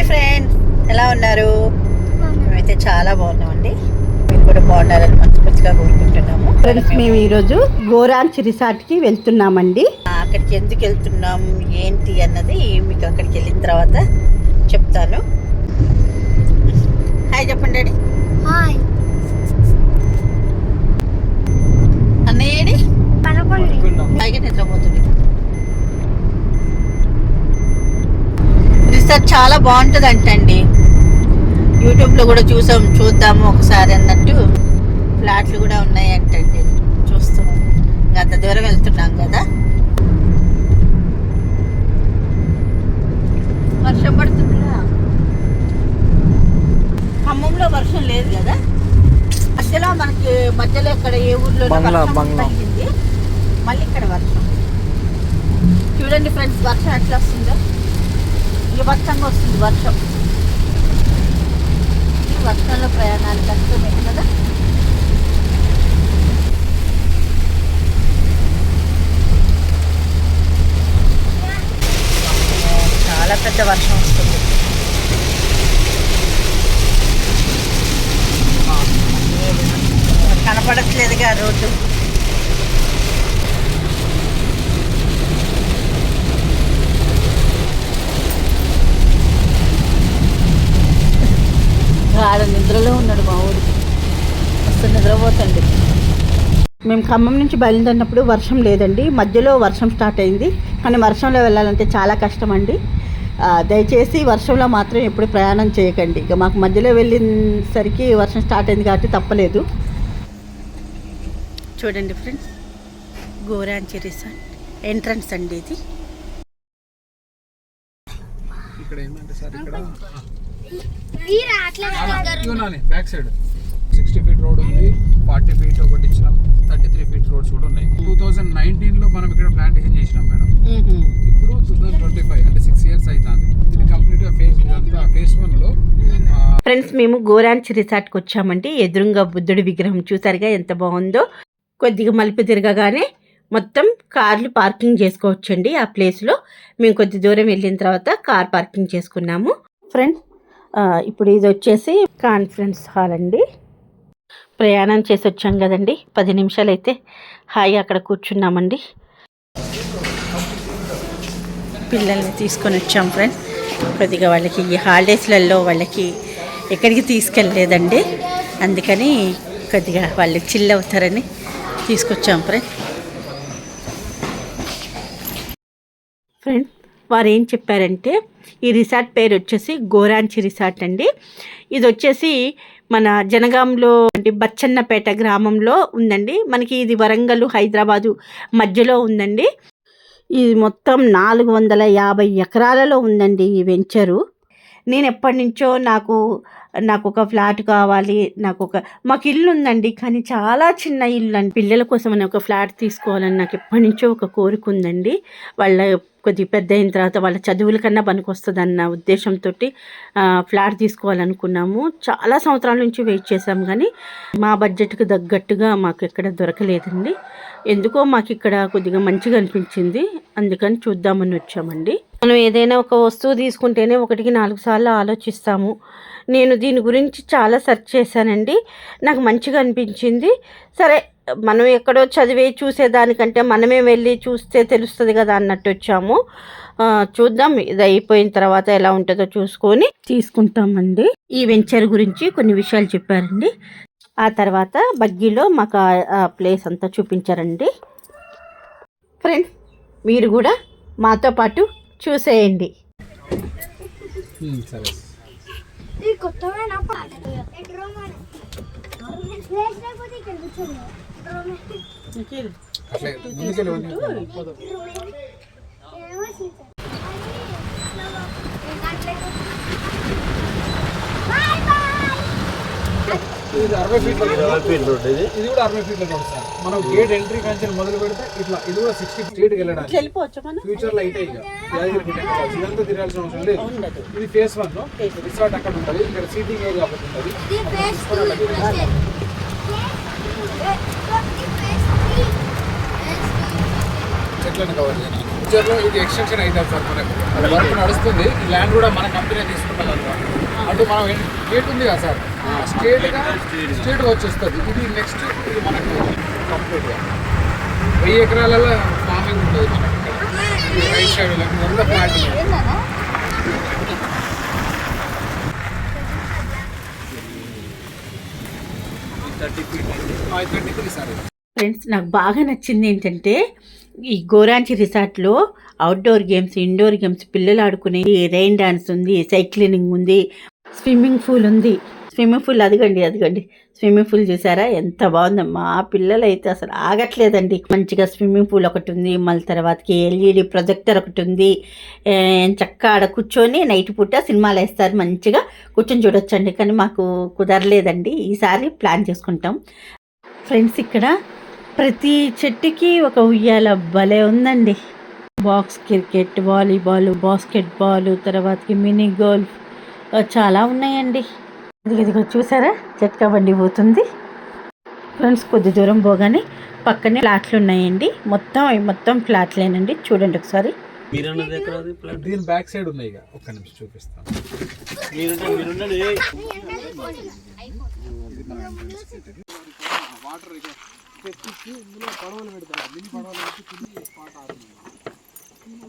Hi friends. ఎలా ఉన్నారు? మేమైతే చాలా బాగున్నామండి. మీరు కూడా బాగున్నారని మనస్ఫూర్తిగా కోరుకుంటున్నాము. ఫ్రెండ్స్ మేము ఈరోజు గోరాంచ్ రిసార్ట్కి వెళ్తున్నామండి. అక్కడికి ఎందుకు వెళ్తున్నాం ఏంటి అన్నది మీకు అక్కడికి వెళ్ళిన తర్వాత చెప్తాను. హాయ్ చెప్పండి డాడీ. హాయ్. అన్నయ్యడి పదకొండు. హాయిగా నిద్రపోతుంది. రిసార్ట్ చాలా బాగుంటుంది అంటండి యూట్యూబ్లో కూడా చూసాం చూద్దాము ఒకసారి అన్నట్టు. ఫ్లాట్లు కూడా ఉన్నాయి అంటండి చూస్తాం అంత దూరం వెళ్తున్నాం కదా. వర్షం పడుతుందిగా ఖమ్మంలో వర్షం లేదు కదా? మధ్యలో మనకి మధ్యలో ఇక్కడ ఏ ఊర్లో మళ్ళీ ఇక్కడ వర్షం. చూడండి ఫ్రెండ్స్ వర్షం ఎట్లా వస్తుందో. విభత్సంగా వస్తుంది వర్షం. ఈ వర్షంలో ప్రయాణాలు కష్టమే కదా? చాలా పెద్ద వర్షం వస్తుంది. కనపడట్లేదుగా రోడ్డు ఆడ నిద్రలో ఉన్నాడు మా ఊడు మస్తు నిద్రపోతండి. మేము ఖమ్మం నుంచి బయలుదేరినప్పుడు వర్షం లేదండి. మధ్యలో వర్షం స్టార్ట్ అయింది. కానీ వర్షంలో వెళ్ళాలంటే చాలా కష్టం అండి దయచేసి వర్షంలో మాత్రం ఎప్పుడు ప్రయాణం చేయకండి. ఇక మాకు మధ్యలో వెళ్ళేసరికి వర్షం స్టార్ట్ అయింది కాబట్టి తప్పలేదు. చూడండి ఫ్రెండ్స్ గోరాంచి రిసార్ట్ ఎంట్రన్స్ అండి ఇది. ఇక్కడ ఏంటంటే సార్ ఇక్కడ back side sixty feet road ఉంది. ఫార్టీ ఫీట్ ఒకటి ఇచ్చినాం థర్టీ త్రీ ఫీట్ రోడ్స్ కూడా ఉన్నాయి. టూ థౌసండ్ నైన్టీన్లో మనం ఇక్కడ ప్లాంటేషన్ చేసినాం మేడం. ఇప్పుడు టూ థౌసండ్ ట్వంటీ ఫైవ్ అంటే సిక్స్ ఇయర్స్ అవుతుంది ఇది కంప్లీట్గా ఫేస్ ఇదంతా ఫేస్ వన్లో ఫ్రెండ్స్ మేము గోరాంచ్ రిసార్ట్కి వచ్చామండి ఎదురుగా బుద్ధుడి విగ్రహం చూసారుగా ఎంత బాగుందో. కొద్దిగా మలుపు తిరగగానే మొత్తం కార్లు పార్కింగ్ చేసుకోవచ్చండి ఆ ప్లేస్లో మేము కొద్ది దూరం వెళ్ళిన తర్వాత కార్ పార్కింగ్ చేసుకున్నాము. ఫ్రెండ్స్ ఇప్పుడు ఇది వచ్చేసి కాన్ఫరెన్స్ హాల్ అండి. ప్రయాణం చేసి వచ్చాం కదండి. పది నిమిషాలు అయితే హాయి అక్కడ కూర్చున్నామండి. పిల్లల్ని తీసుకొని వచ్చాం ఫ్రెండ్స్ కొద్దిగా వాళ్ళకి ఈ హాలిడేస్లలో వాళ్ళకి ఎక్కడికి తీసుకెళ్ళలేదండి. అందుకని కొద్దిగా వాళ్ళు చిల్ అవుతారని తీసుకొచ్చాం ఫ్రెండ్స్ ఫ్రెండ్స్ వారు ఏం చెప్పారంటే ఈ రిసార్ట్ పేరు వచ్చేసి గోరాంచి రిసార్ట్ అండి. ఇది వచ్చేసి మన జనగాంలో అంటే బచ్చన్నపేట గ్రామంలో ఉందండి. మనకి ఇది వరంగల్ హైదరాబాదు మధ్యలో ఉందండి. ఇది మొత్తం నాలుగు వందల యాభై ఎకరాలలో ఉందండి ఈ వెంచరు. నేను ఎప్పటి నుంచో నాకు నాకు ఒక ఫ్లాట్ కావాలి నాకు ఒక మాకు ఇల్లు ఉందండి కానీ చాలా చిన్న ఇల్లు అండి పిల్లల కోసం అని ఒక ఫ్లాట్ తీసుకోవాలని నాకు ఎప్పటి నుంచో ఒక కోరిక ఉందండి వాళ్ళ కొద్ది పెద్ద అయిన తర్వాత వాళ్ళ చదువుల కన్నా పనికొస్తుంది అన్న ఉద్దేశంతో ఫ్లాట్ తీసుకోవాలనుకున్నాము. చాలా సంవత్సరాల నుంచి వెయిట్ చేసాము కానీ మా బడ్జెట్కి తగ్గట్టుగా మాకు ఎక్కడ దొరకలేదండి. ఎందుకో మాకు ఇక్కడ కొద్దిగా మంచిగా అనిపించింది అందుకని చూద్దామని వచ్చామండి. మనం ఏదైనా ఒక వస్తువు తీసుకుంటేనే ఒకటికి నాలుగు సార్లు ఆలోచిస్తాము. నేను దీని గురించి చాలా సెర్చ్ చేశానండి. నాకు మంచిగా అనిపించింది. సరే మనం ఎక్కడో చదివి చూసేదానికంటే మనమే వెళ్ళి చూస్తే తెలుస్తుంది కదా అన్నట్టు వచ్చాము. చూద్దాం. ఇది అయిపోయిన తర్వాత ఎలా ఉంటుందో చూసుకొని తీసుకుంటామండి. ఈ వెంచర్ గురించి కొన్ని విషయాలు చెప్పారండి. ఆ తర్వాత బగ్గీలో మాకు ఆ ప్లేస్ అంతా చూపించారండి. ఫ్రెండ్స్ మీరు కూడా మాతో పాటు చూసేయండి. ఉమ్, సరే ఇది కొత్తమైన పాట ప్లేస్ లేకపోతే ఇక్కడ కూర్చోండి అట్లే ముందుకెళ్ళి వదిలి. ఏమో సీత. బాయ్ బాయ్ ఇది అరవై ఫీట్ల రోడ్ ఇది? ఇది కూడా అరవై ఫీట్ల రోడ్ సార్ మనం గేట్ ఎంట్రీ కంచెలు మొదలు పెడితే ఇట్లా ఇది కూడా సిక్స్టీ స్ట్రీట్ వెళ్ళడానికి. వెళ్ళిపోవచ్చు మనం? ఫ్యూచర్లో అయితే ఇక. ఇదంతా తిరగాల్సిన అవసరం లేదు. ఇది ఫేస్ వన్ రిసార్ట్ అక్కడ ఉంటుంది. ఇక్కడ సీటింగ్ ఏరియా ఒకటి ఉంటుంది. ఇది ఫేస్ టూ ఫేస్ చెట్లను కవర్ చేయాలి ఫ్యూచర్లో ఇది ఎక్స్టెన్షన్ అవుతుంది సార్ మనకు. అది వర్క్ నడుస్తుంది. ఈ ల్యాండ్ కూడా మన కంపెనీ తీసుకుంటుంది అనమాట అటు మనం గేట్ ఉంది కదా సార్? స్ట్రేట్గా వచ్చేస్తుంది. ఇది నెక్స్ట్ ఇది మనకు కంప్లీట్గా. వెయ్యి ఎకరాలలో ఫార్మింగ్ ఉంటుంది మనకి ఇక్కడ. రైట్ సైడ్ వంద plotting thirty thirty three sir. Friends నాకు బాగా నచ్చింది ఏంటంటే ఈ గోరాంచి రిసార్ట్లో అవుట్డోర్ గేమ్స్ ఇండోర్ గేమ్స్ పిల్లలు ఆడుకునే రెయిన్ డాన్స్ ఉంది సైక్లింగ్ ఉంది స్విమ్మింగ్ పూల్ ఉంది. స్విమ్మింగ్ పూల్ అదిగండి అదిగండి. స్విమ్మింగ్ పూల్ చూసారా? ఎంత బాగుందమ్మా. ఆ పిల్లలు అయితే అసలు ఆగట్లేదండి. మంచిగా స్విమ్మింగ్ పూల్ ఒకటి ఉంది మళ్ళీ తర్వాతకి ఎల్ఈడి ప్రొజెక్టర్ ఒకటి ఉంది. చక్క చక్కగా ఆడ కూర్చొని నైట్ పూట సినిమాలు వేస్తారు. మంచిగా కూర్చొని చూడొచ్చండి. కానీ మాకు కుదరలేదండి. ఈసారి ప్లాన్ చేసుకుంటాం. ఫ్రెండ్స్ ఇక్కడ ప్రతి చెట్టుకి ఒక ఉయ్యాల భలే ఉందండి. బాక్స్ క్రికెట్ వాలీబాల్ బాస్కెట్బాల్ తర్వాతకి మినీ గోల్ఫ్ చాలా ఉన్నాయండి. ఇదిగో ఇదిగో చూసారా? చెట్కా బండి పోతుంది. ఫ్రెండ్స్ కొద్ది దూరం పోగానే పక్కనే ఫ్లాట్లు ఉన్నాయండి. మొత్తం అవి మొత్తం ఫ్లాట్లేనండి చూడండి ఒకసారి. దీని బ్యాక్ సైడ్ ఉన్నాయి ఒక్క నిమిషం చూపిస్తాను. వాటర్ పడవలు పెడతారు. మినీ పడవలు పెట్టి కింది పాట ఆడుతుంది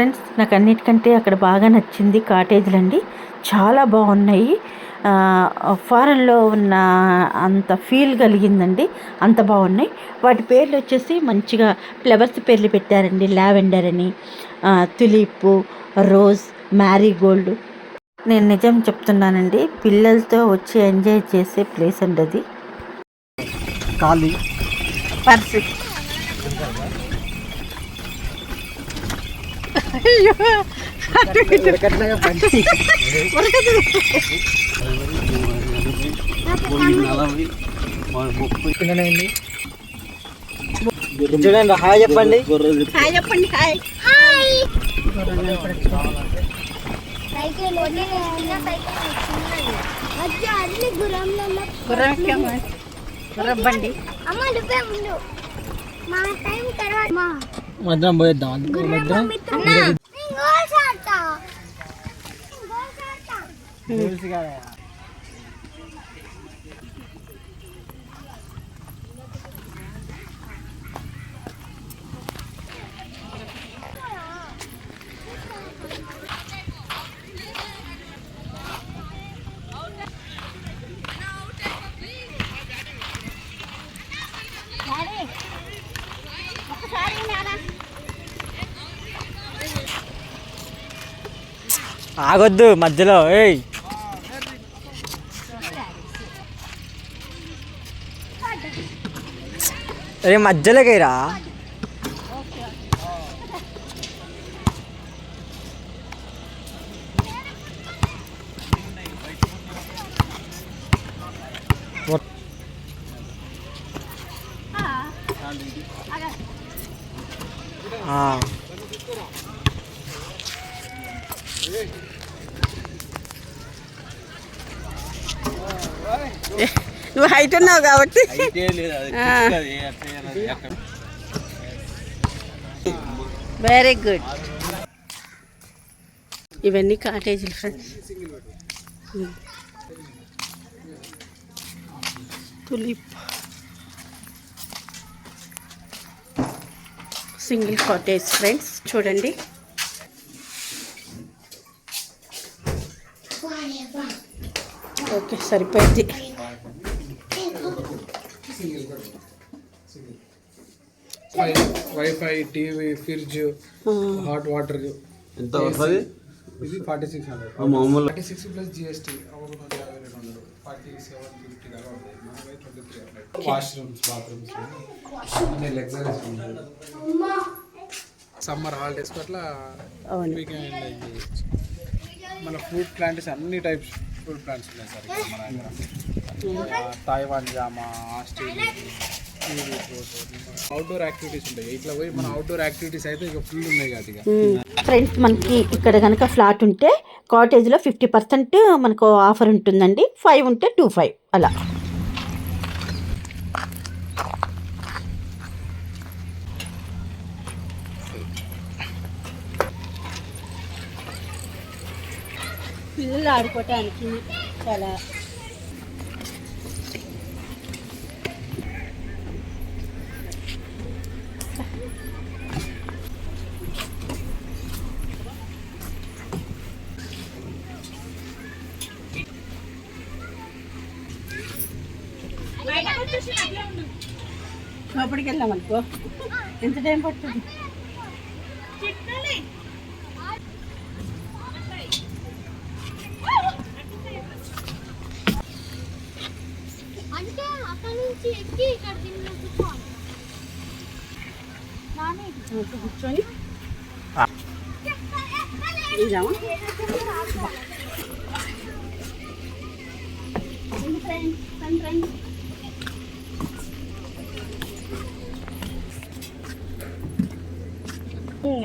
ఫ్రెండ్స్ నాకు అన్నిటికంటే అక్కడ బాగా నచ్చింది కాటేజీలు అండి చాలా బాగున్నాయి. ఫారెన్లో ఉన్న అంత ఫీల్ కలిగిందండి. అంత బాగున్నాయి. వాటి పేర్లు వచ్చేసి మంచిగా ఫ్లవర్స్ పేర్లు పెట్టారండి. లావెండర్ అని తులిప్ రోజ్ మ్యారీగోల్డ్ నేను నిజం చెప్తున్నానండి పిల్లలతో వచ్చి ఎంజాయ్ చేసే ప్లేస్ అండి అది ఖాళీ. పర్సు ముప్పై చూడండి హాయ్ చెప్పండి. హాయ్ చెప్పండి హాయ్. హాయ్. గుర్రం బండి అమ్మ మా టైం తర్వాత మధ్యాహ్నం పోయేద్దాం. గుర్రం మిత్రుడు ఆగొద్దు మధ్యలో ఏయ్. అరే మధ్యలోకి రా ఆ. నువ్వు హైట్ ఉన్నావు కాబట్టి. వెరీ గుడ్ ఇవన్నీ కాటేజీలు friends tulip. Single cottage friends చూడండి. ఓకే సరిపోయింది. Wifi TV fridge hot water ఎంత వస్తుంది? ఇది ఫార్టీ సిక్స్ హండ్రెడ్ మామూలు ఫార్టీ సిక్స్ ప్లస్ జిఎస్టీ ఒక నూట యాభై రెండు వందలు. ఫార్టీ సెవెన్ ఫిఫ్టీ దాకా ఉంటాయి మనకి twenty three hundred washrooms bathrooms అన్ని లగ్జరీస్ ఉంటాయి సమ్మర్ హాలిడేస్ అట్లా అవును. వీకెండ్ మన ఫ్రూట్ ప్లాంట్స్ అన్ని టైప్స్ ఫ్రూట్ ప్లాంట్స్ ఉన్నాయి సార్. ఇక్కడ మన దగ్గర. ఆ, తైవాన్ జామా ఆస్ట్రేలియా అవుట్డోర్ యాక్టివిటీస్ ఉంటాయి. ఇట్లా పోయి మన అవుట్డోర్ యాక్టివిటీస్ అయితే ఇక ఫుల్ ఉన్నాయి ఫ్రెండ్స్ మనకి ఇక్కడ కనుక ఫ్లాట్ ఉంటే కాటేజ్లో ఫిఫ్టీ పర్సెంట్ మనకు ఆఫర్ ఉంటుందండి. ఫైవ్ ఉంటే టూ ఫైవ్ అలా. పిల్లలు ఆడుకోవటానికి చాలా లోపలికి వెళ్ళాం అనుకో. ఎంత టైం పడుతుంది? అంటే అక్కడ నుంచి ఎక్కి ఇక్కడ కూర్చోవాలి. నానే కూర్చొని. ఇదామా ఫ్రెండ్స్ ఫ్రెండ్స్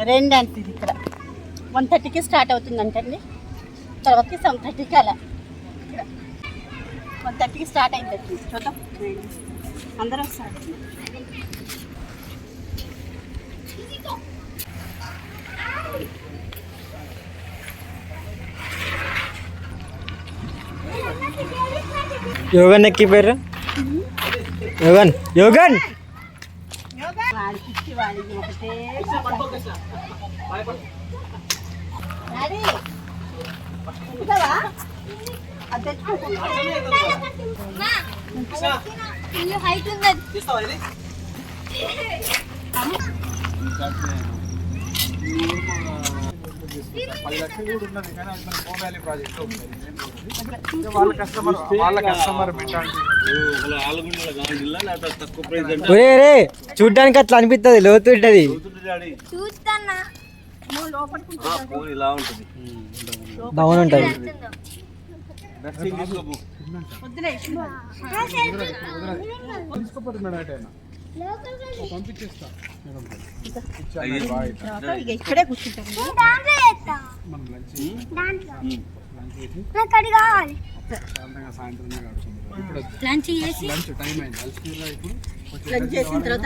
రెండు అంటే ఇది ఇక్కడ. వన్ థర్టీకి స్టార్ట్ అవుతుందంటండి. తర్వాతకి సెవెన్ థర్టీకి అలా. వన్ థర్టీకి స్టార్ట్ అయిందండి చూద్దాం. అందరూ వస్తారు యోగన్ ఎక్కిపోయారు యోగన్ యోగన్! ఇల్లు హైట్ ఉంది. పది లక్షలు కూడా ఉన్నది కానీ అది మన హోమ్ వ్యాలీ ప్రాజెక్ట్ వాళ్ళ కస్టమర్ వాళ్ళ కస్టమర్ మెంటాలిటీ ఒరే రే చూడ్డానికి అట్లా అనిపిస్తుంది లోతు ఉంటుంది. చూస్తానా మేడం ఎటు అయినా. ఓ, పంపించేస్తా ఇక్కడే చేసి. లంచ్ చేసిన తర్వాత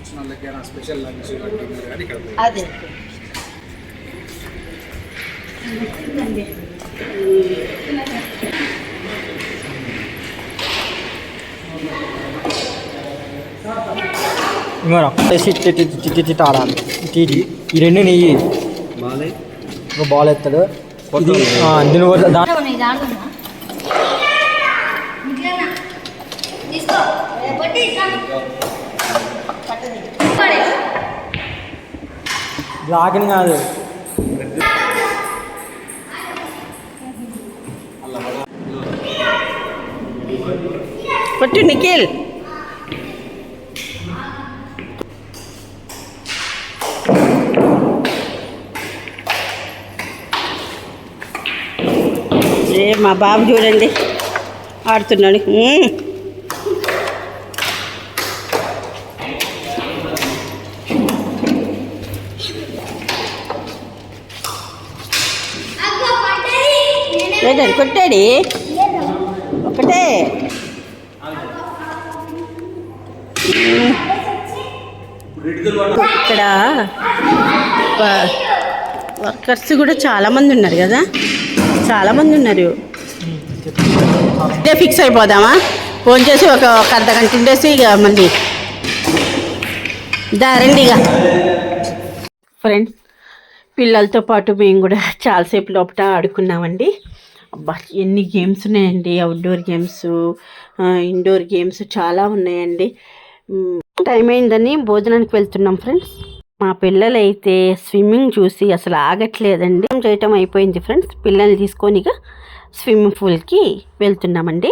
వచ్చిన వాళ్ళకి స్పెషల్ లంచ్ కానీ ఇక్కడ అదే. ఆడాలి ఈ రెండు నెయ్యి. ఒక బాల్ ఎత్తాడు. ఆ, దీని కూడా దా- ఇది ఆడుతుందా తీసుకో పట్టి బ్లాగ్ని కాదు. కొట్టు నిఖిల్. ఏ మా బాబు చూడండి. ఆడుతున్నాడు. కొట్టాడు ఏంటండి కొట్టాడి. ఒకటే. ఇక్కడ వర్కర్స్ కూడా చాలా మంది ఉన్నారు కదా? చాలా మంది ఉన్నారు. ఇదే ఫిక్స్ అయిపోదామా? ఫోన్ చేసి ఒక ఒక అర్ధ గంట ఉండేసి ఇక మళ్ళీ దారండిగా ఫ్రెండ్స్ పిల్లలతో పాటు మేము కూడా చాలాసేపు లోపల ఆడుకున్నామండి. అబ్బా ఎన్ని గేమ్స్ ఉన్నాయండి? అవుట్డోర్ గేమ్స్ ఇండోర్ గేమ్స్ చాలా ఉన్నాయండి. టైం అయిందని భోజనానికి వెళ్తున్నాం ఫ్రెండ్స్ మా పిల్లలైతే స్విమ్మింగ్ చూసి అసలు ఆగట్లేదండి. చేయటం అయిపోయింది ఫ్రెండ్స్ పిల్లల్ని తీసుకొని స్విమ్మింగ్ పూల్కి వెళ్తున్నామండి.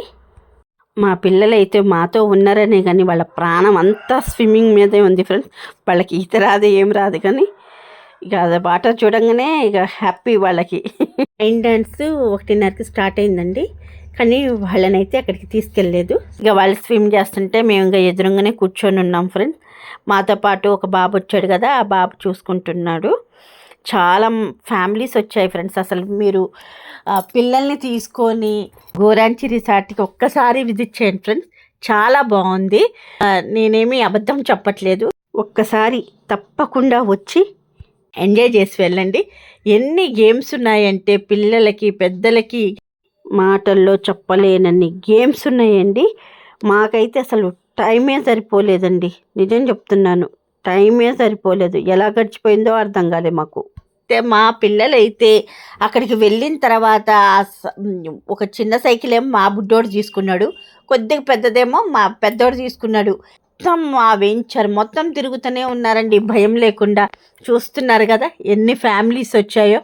మా పిల్లలైతే మాతో ఉన్నారనే కానీ వాళ్ళ ప్రాణం అంతా స్విమ్మింగ్ మీదే ఉంది ఫ్రెండ్స్ వాళ్ళకి ఈత రాదు ఏం రాదు కానీ ఇక అది వాటర్ చూడంగానే ఇక హ్యాపీ వాళ్ళకి. రైన్ డాన్స్ ఒకటిన్నరకి స్టార్ట్ అయిందండి. కానీ వాళ్ళనైతే అక్కడికి తీసుకెళ్ళలేదు. ఇక వాళ్ళు స్విమ్ చేస్తుంటే మేము ఇంకా ఎదురుగానే కూర్చొని ఉన్నాం ఫ్రెండ్స్ మాతో పాటు ఒక బాబు వచ్చాడు కదా ఆ బాబు చూసుకుంటున్నాడు. చాలా ఫ్యామిలీస్ వచ్చాయి ఫ్రెండ్స్ అసలు మీరు పిల్లల్ని తీసుకొని గోరాంచి రిసార్ట్కి ఒక్కసారి విజిట్ చేయండి ఫ్రెండ్స్ చాలా బాగుంది. నేనేమి అబద్ధం చెప్పట్లేదు. ఒక్కసారి తప్పకుండా వచ్చి ఎంజాయ్ చేసి వెళ్ళండి. ఎన్ని గేమ్స్ ఉన్నాయంటే పిల్లలకి పెద్దలకి మాటల్లో చెప్పలేనన్ని గేమ్స్ ఉన్నాయండి. మాకైతే అసలు టైమే సరిపోలేదండి. నిజం చెప్తున్నాను టైమే సరిపోలేదు. ఎలా గడిచిపోయిందో అర్థం కాలే మాకు. మా పిల్లలైతే అక్కడికి వెళ్ళిన తర్వాత ఒక చిన్న సైకిల్ ఏమో మా బుడ్డోడు తీసుకున్నాడు. కొద్దిగా పెద్దదేమో మా పెద్దోడు తీసుకున్నాడు. మొత్తం ఆ వెంచర్ మొత్తం తిరుగుతూనే ఉన్నారండి. భయం లేకుండా చూస్తున్నారు కదా ఎన్ని ఫ్యామిలీస్ వచ్చాయో.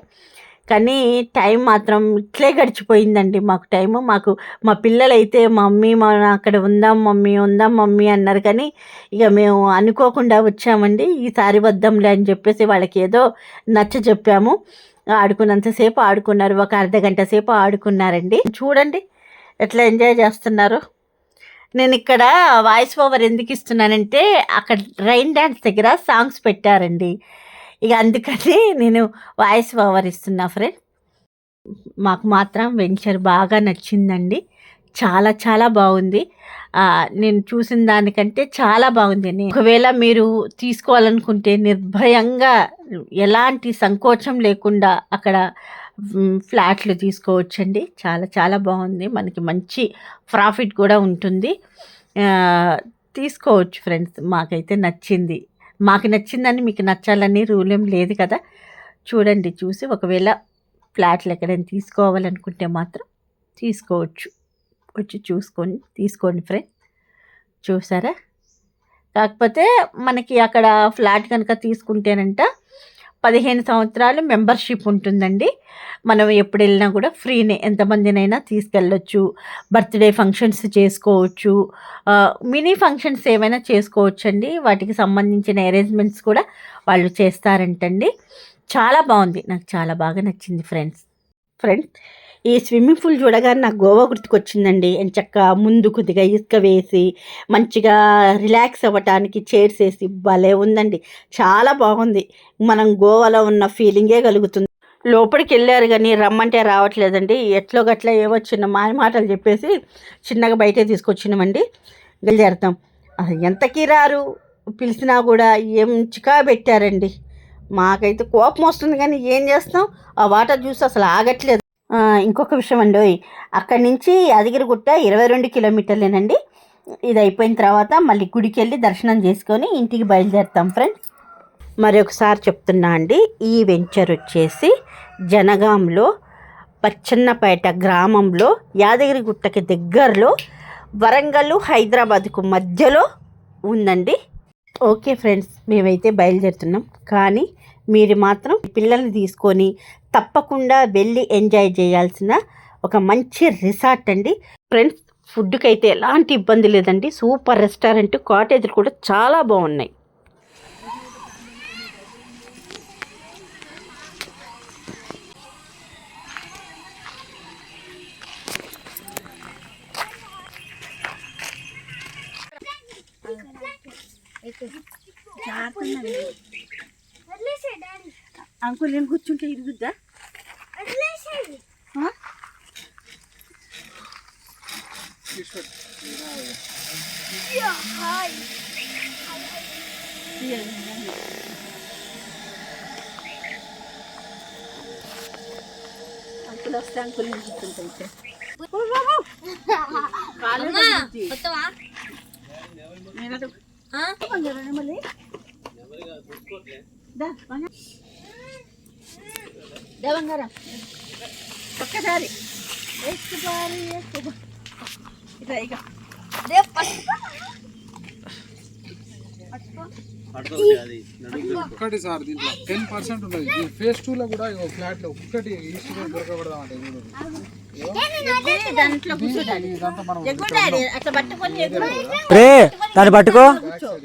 కానీ టైం మాత్రం ఇట్లే గడిచిపోయిందండి. మాకు టైము మాకు మా పిల్లలైతే మమ్మీ మన అక్కడ ఉందాం మమ్మీ ఉందాం మమ్మీ అన్నారు. కానీ ఇక మేము అనుకోకుండా వచ్చామండి. ఈసారి వద్దాంలే అని చెప్పేసి వాళ్ళకి ఏదో నచ్చ చెప్పాము. ఆడుకున్నంతసేపు ఆడుకున్నారు. ఒక అర్ధ గంట సేపు ఆడుకున్నారండి. చూడండి ఎట్లా ఎంజాయ్ చేస్తున్నారు. నేను ఇక్కడ వాయిస్ ఓవర్ ఎందుకు ఇస్తున్నానంటే అక్కడ రైన్ డ్యాన్స్ దగ్గర సాంగ్స్ పెట్టారండి. ఇక అందుకని నేను వాయిస్ ఓవర్ ఇస్తున్నా ఫ్రెండ్ మాకు మాత్రం వెంచర్ బాగా నచ్చిందండి. చాలా చాలా బాగుంది. నేను చూసిన దానికంటే చాలా బాగుంది. ఒకవేళ మీరు తీసుకోవాలనుకుంటే నిర్భయంగా ఎలాంటి సంకోచం లేకుండా అక్కడ ఫ్లాట్లు తీసుకోవచ్చండి. చాలా చాలా బాగుంది. మనకి మంచి ప్రాఫిట్ కూడా ఉంటుంది. తీసుకోవచ్చు ఫ్రెండ్స్. మాకైతే నచ్చింది. మాకు నచ్చిందని మీకు నచ్చాలని రూల్ ఏం లేదు కదా. చూడండి చూసి ఒకవేళ ఫ్లాట్లు ఎక్కడైనా తీసుకోవాలనుకుంటే మాత్రం తీసుకోవచ్చు. వచ్చి చూసుకొని తీసుకోండి ఫ్రెండ్ చూసారా? కాకపోతే మనకి అక్కడ ఫ్లాట్ కనుక తీసుకుంటేనంట పదిహేను సంవత్సరాలు మెంబర్షిప్ ఉంటుందండి. మనం ఎప్పుడు వెళ్ళినా కూడా ఫ్రీనే ఎంతమందినైనా తీసుకెళ్ళొచ్చు. బర్త్డే ఫంక్షన్స్ చేసుకోవచ్చు. మినీ ఫంక్షన్స్ ఏమైనా చేసుకోవచ్చండి. వాటికి సంబంధించిన అరేంజ్మెంట్స్ కూడా వాళ్ళు చేస్తారంటండి. చాలా బాగుంది. నాకు చాలా బాగా నచ్చింది ఫ్రెండ్స్. ఫ్రెండ్స్ ఈ స్విమ్మింగ్ పూల్ చూడగానే నాకు గోవా గుర్తుకొచ్చిందండి. ఎంచక్క ముందు కొద్దిగా ఇసుక వేసి మంచిగా రిలాక్స్ అవ్వటానికి చైర్స్ వేసి భలే ఉందండి. చాలా బాగుంది. మనం గోవాలో ఉన్న ఫీలింగే కలుగుతుంది. లోపలికి వెళ్ళారు కానీ రమ్మంటే రావట్లేదండి. ఎట్లో గట్ల ఏవో చిన్న మాయ మాటలు చెప్పేసి చిన్నగా బయటే తీసుకొచ్చినామండి. బయలుదేరుతాం. అసలు ఎంతకీ రారు పిలిచినా కూడా ఏం చికా పెట్టారండి. మాకైతే కోపం వస్తుంది కానీ ఏం చేస్తాం? ఆ వాటర్ చూసి అసలు ఆగట్లేదు. ఇంకొక విషయం అండి. ఓయ్, అక్కడి నుంచి యాదగిరిగుట్ట ఇరవై రెండు కిలోమీటర్లేనండి. ఇది అయిపోయిన తర్వాత మళ్ళీ గుడికి వెళ్ళి దర్శనం చేసుకొని ఇంటికి బయలుదేరుతాం ఫ్రెండ్స్. మరి ఒకసారి చెప్తున్నా అండి ఈ వెంచర్ వచ్చేసి జనగాంలో పచ్చన్నపేట గ్రామంలో యాదగిరిగుట్టకి దగ్గరలో వరంగల్ హైదరాబాద్కు మధ్యలో ఉందండి. ఓకే ఫ్రెండ్స్ మేమైతే బయలుదేరుతున్నాం. కానీ మీరు మాత్రం పిల్లల్ని తీసుకొని తప్పకుండా వెళ్ళి ఎంజాయ్ చేయాల్సిన ఒక మంచి రిసార్ట్ అండి. ఫ్రెండ్స్ ఫుడ్కి అయితే ఎలాంటి ఇబ్బంది లేదండి. సూపర్ రెస్టారెంట్ కాటేజీలు కూడా చాలా బాగున్నాయి. అంకుల్ నేను కూర్చుంటే ఇరుగుద్దా? అంకుల్ వస్తే అంకుల్ నేను కూర్చుంటే వస్తావా నేను ఆ? మళ్ళీ దా, బంగారం. ఒక్కసారి ఎక్కుబారి, ఎక్కుబా. ఇట్లా ఇక. ఒక్కటి సార్ దీంట్లో టెన్ పర్సెంట్ ఉంటుంది ఈ ఫేస్ టూ లో కూడా ఫ్లాట్లో ఒక్కటి ఈస్ట్ దొరకబడదాం అంటే రే దాన్ని పట్టుకో.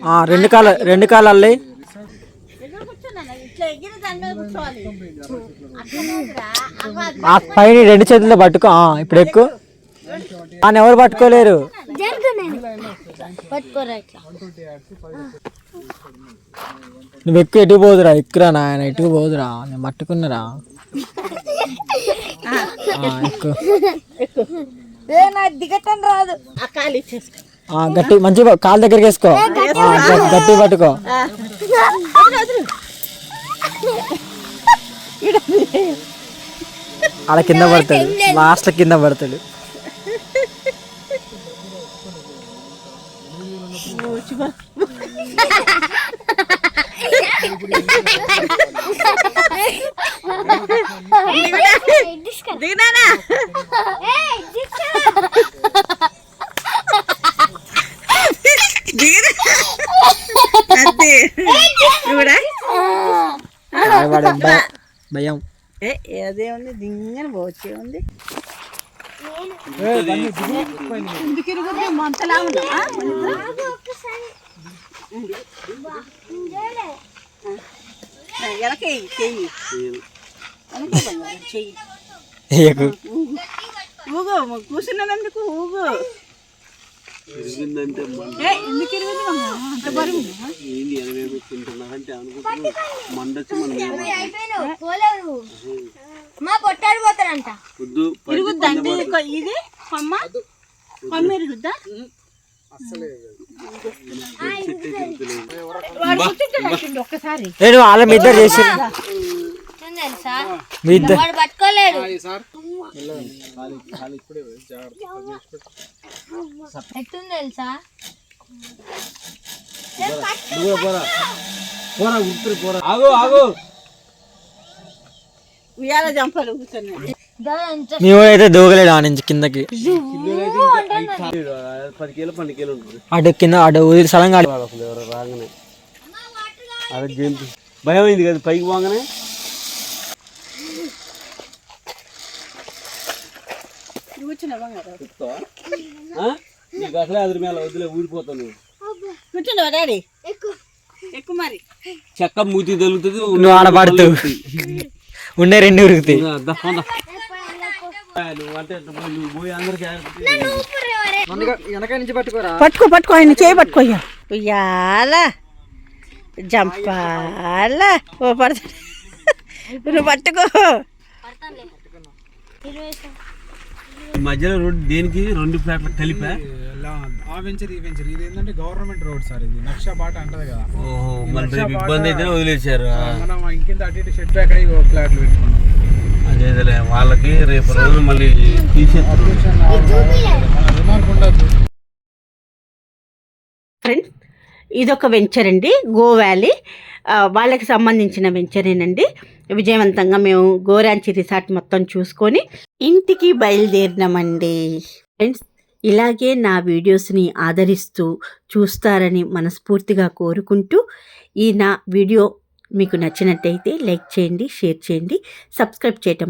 ఆ, రెండు కాళ్ళ రెండు అది ఆ పైన రెండు చేతులతో పట్టుకో. ఆ, ఇప్పుడు ఎక్కువ ఆయన ఎవరు పట్టుకోలేరు? పట్టుకోరా ఇట్లా. నువ్వు ఎక్కువ ఎటు పోదురా? ఎక్కురా నాయన? ఎటు పోదురా? నేను దిగటం రాదు. గట్టి మంచి కాలు దగ్గరికి వేసుకో. గట్టి- గట్టి పట్టుకో. ఆడ కింద పడతాడు. లాస్ట్ కింద పడతాడు. దిగినానా దిగినా అంతే చూడా వాడు భయ- భయం ఏ అదే ఉంది దింగని పోవచ్చే ఉంది మంతలా ఉందా వెనకే చెయ్యి. చెయ్యి. ఊగు ఊగు ఎందుకు ఇరిగింది? అంత బరువు? పోలేదు మా పొట్టాడు పోతారంట ఇరుగుద్దండి ఇక ఇది కొమ్మ కొమ్మ ఇరుగుద్దా? నువ్వు వాళ్ళ మీ ఇద్దరు చేసి. ఎట్టుంది తెలుసా? మీ ఇద్దరు. వాడు పట్టుకోలేడు. సార్. ఎట్టుంది తెలుసా? ఉయ్యాల జంపలు కూర్చున్నాయి. అయితే దూకలేడు ఆ నుంచి కిందకి. అటు కింద అటు వదిలి సలంగా ఆడి- భయం అయింది కదా పైకి పోగానే? నీకు అసలే అదిరి మేళ వదిలే ఊడిపోతాను కూర్చున్నావా డాడీ? ఎక్కువ. మరి. చెక్క మూతి తగులుతుంది నువ్వు ఉండే రెండు ఉరుకుతాయి. పట్టుకో పట్టుకో ఆయన చేయి పట్టుకో. ఉయ్యాల. జంపాల. ఓ పడతాడు నువ్వు పట్టుకో. మధ్యలో రోడ్డు దేనికి? రెండు ఫ్లాట్లు కలిపా? ఆ వెంచర్ ఈ వెంచర్. ఇది ఏంటంటే గవర్నమెంట్ రోడ్ సార్ ఇది. నక్ష బాట అంటది కదా. ఓహో ఇబ్బంది అయితే వదిలేశారు. మనం ఇంకింత అటు ఇటు షెడ్ బ్యాక్ అయ్యి ఫ్లాట్లు పెట్టుకున్నాం. అదేలే వాళ్ళకి రేపు రోజు మళ్ళీ తీసేస్తారు ఫ్రెండ్స్ ఇదొక వెంచర్ అండి గో వ్యాలీ వాళ్ళకి సంబంధించిన వెంచరేనండి విజయవంతంగా మేము గోరాంచి రిసార్ట్ మొత్తం చూసుకొని ఇంటికి బయలుదేరినామండి. ఫ్రెండ్స్ ఇలాగే నా వీడియోస్ని ఆదరిస్తూ చూస్తారని మనస్ఫూర్తిగా కోరుకుంటూ ఈ నా వీడియో మీకు నచ్చినట్టయితే లైక్ చేయండి షేర్ చేయండి సబ్స్క్రైబ్ చేయటం